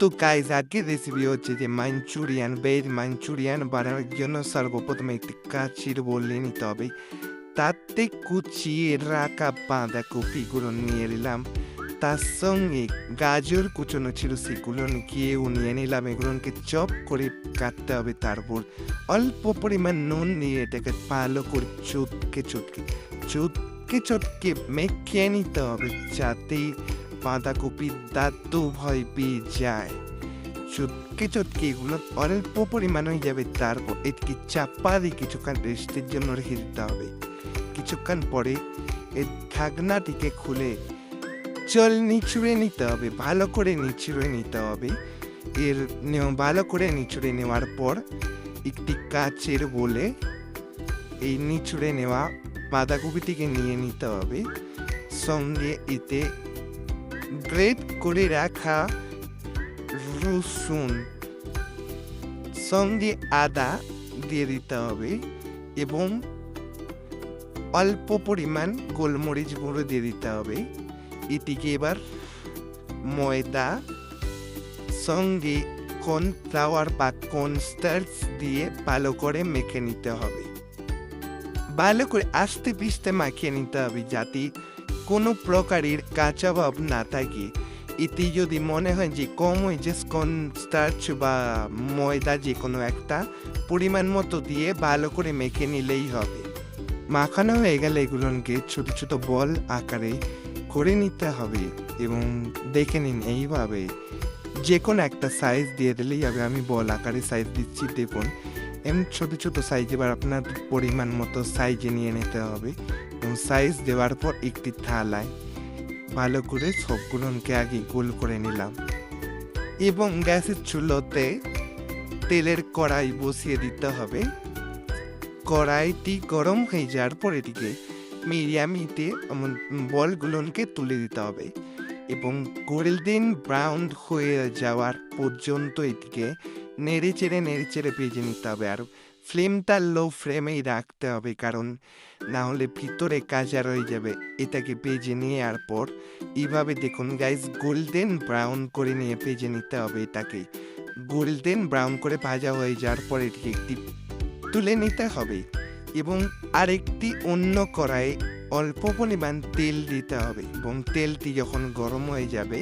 তো গাইজ আজকে রেসিপি হচ্ছে যে মাঞ্চুরিয়ান ভেজ মাঞ্চুরিয়ান বানানোর জন্য সর্বপ্রথমে একটি কাচির বলে নিতে হবে তাতে কুচিয়ে রাখা বাঁধাকপিগুলো নিয়ে নিলাম তার সঙ্গে গাজর কুচনো ছিল সেগুলো গিয়েও নিয়ে নিলাম এগুলোকে চপ করে কাটতে হবে তারপর অল্প পরিমাণ নুন নিয়ে এটাকে ভালো করে চটকে চটকে চটকে চটকে মেখে নিতে হবে যাতে বাঁধাকপির দাঁতও ভয় পেয়ে যায় চটকে চটকে এগুলো অল্প পরিমাণ হয়ে যাবে। তারপর এটিকে চাপা দিয়ে কিছুক্ষণ রেস্টের জন্য রেখে দিতে হবে। কিছুক্ষণ পরে এর ঢাকনাটিকে খুলে জল নিচুড়ে নিতে হবে, ভালো করে নিচুড়ে নিতে হবে। এর ভালো করে নিচুড়ে নেওয়ার পর একটি কাচের বলে এই নিচুড়ে নেওয়া বাঁধাকপিটিকে নিয়ে নিতে হবে। সঙ্গে এতে গ্রেট করে রাখা রসুন সঙ্গে আদা দিয়ে দিতে হবে এবং অল্প পরিমাণ গোলমরিচ গুঁড়ো দিয়ে দিতে হবে। এটিকে এবার ময়দা সঙ্গে কর্নফ্লাওয়ার বা কর্নস্টার্চ দিয়ে ভালো করে মেখে নিতে হবে। ভালো করে আস্তে পিস্তে মাখিয়ে নিতে হবে যাতে কোনো প্রকারের কাঁচা ভাব না থাকে। এতে যদি মনে হয় যে কম হয়েছে কর্নস্টার্চ বা ময়দা যে কোনো একটা পরিমাণ মতো দিয়ে ভালো করে মেখে নিলেই হবে। মাখানো হয়ে গেলে এগুলোকে ছোট ছোট বল আকারে করে নিতে হবে এবং দেখে নিন এইভাবে যে কোনো একটা সাইজ দিয়ে দিলেই হবে। আমি বল আকারে সাইজ দিচ্ছি, দেখুন। এমন ছোট ছোট সাইজ এবার আপনার পরিমাণ মতো সাইজে নিয়ে নিতে হবে। সাইজ দেওয়ার পর একটি থালায় ভালো করে সবগুলোকে আগে গোল করে নিলাম এবং গ্যাসের চুলোতে তেলের কড়াই বসিয়ে দিতে হবে। কড়াইটি গরম হয়ে যাওয়ার পর এটিকে মিডিয়াম হিটে বলগুলোকে তুলে দিতে হবে এবং গোল্ডেন ব্রাউন হয়ে যাওয়ার পর্যন্ত এটিকে নেড়ে চেড়ে নেড়ে চেড়ে ভেজে নিতে হবে। আর ফ্লেমটা লো ফ্লেমেই রাখতে হবে, কারণ না হলে ভিতরে কাজা রয়ে যাবে। এটাকে ভেজে নেওয়ার পর এইভাবে দেখুন গাইস গোল্ডেন ব্রাউন করে নিয়ে ভেজে নিতে হবে এটাকে। গোল্ডেন ব্রাউন করে ভাজা হয়ে যাওয়ার পর এটিকে একটি তুলে নিতে হবে এবং আরেকটি অন্য কড়াই অল্প পরিমাণ তেল দিতে হবে এবং তেলটি যখন গরম হয়ে যাবে,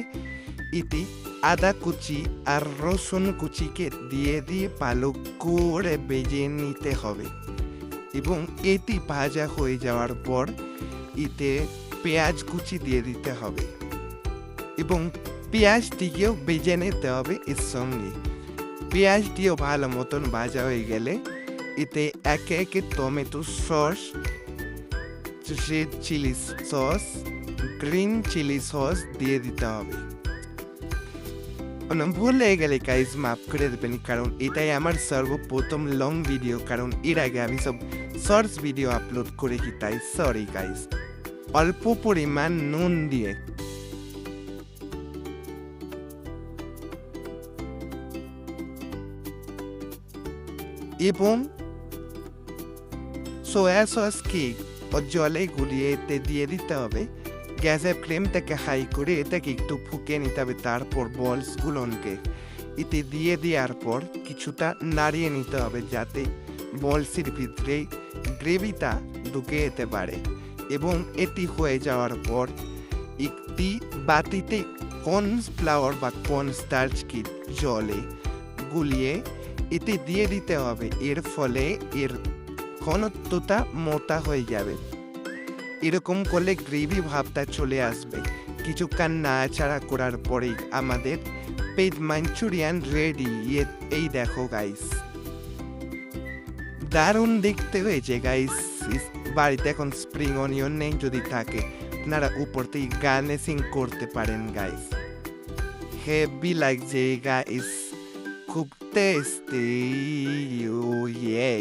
এটি আদা কুচি আর রসুন কুচিকে দিয়ে দিয়ে ভালো করে বেজে নিতে হবে। এবং এটি ভাজা হয়ে যাওয়ার পর এতে পেঁয়াজ কুচি দিয়ে দিতে হবে। এবং পেঁয়াজটিকেও বেজে নিতে হবে এর সঙ্গে। পেঁয়াজটিও ভালো মতন ভাজা হয়ে গেলে এতে একে একে tomato sauce, red chilli sauce, green chilli sauce দিয়ে দিতে হবে। মানে ভুল গেলে গাইজ মাফ করে দেবেন কারণ এটাই আমার সর্বপ্রথম লং ভিডিও কারণ এর আগে আমি সব শর্টস ভিডিও আপলোড করেছি তাই সরি গাইজ অল্প পরিমাণ নুন দিয়ে এবং সোয়া সসকে ও জলে গুলিয়ে এতে দিয়ে দিতে হবে গ্যাসের ফ্লেমটাকে হাই করে এটাকে একটু ফুকে নিতে হবে, তারপর বলসগুলোকে। এতে দিয়ে দেওয়ার পর কিছুটা নাড়িয়ে নিতে হবে যাতে বলসের ভিতরে গ্রেভিটা ঢুকে যেতে পারে। এবং এটি হয়ে যাওয়ার পর একটি বাটিতে কর্নফ্লাওয়ার বা কর্নস্টার্চকে জলে গুলিয়ে এতে দিয়ে দিতে হবে। এর ফলে এর ঘনত্বটা মোটা হয়ে যাবে। এরকম করলে গ্রেভি ভাবটা চলে আসবে। কিছুক্ষণ নাড়াচাড়া করার পরেই আমাদের পেজ মাঞ্চুরিয়ান রেডি এই দেখো গাইস দারুণ দেখতে হয়েছে গাইস বাড়িতে এখন স্প্রিং অনিয়ন নেই যদি থাকে। আপনারা উপর থেকে গার্নিশিং করতে পারেন গাইস হেভি লাগছে গাইস খুব টেস্টি ও ইয়ে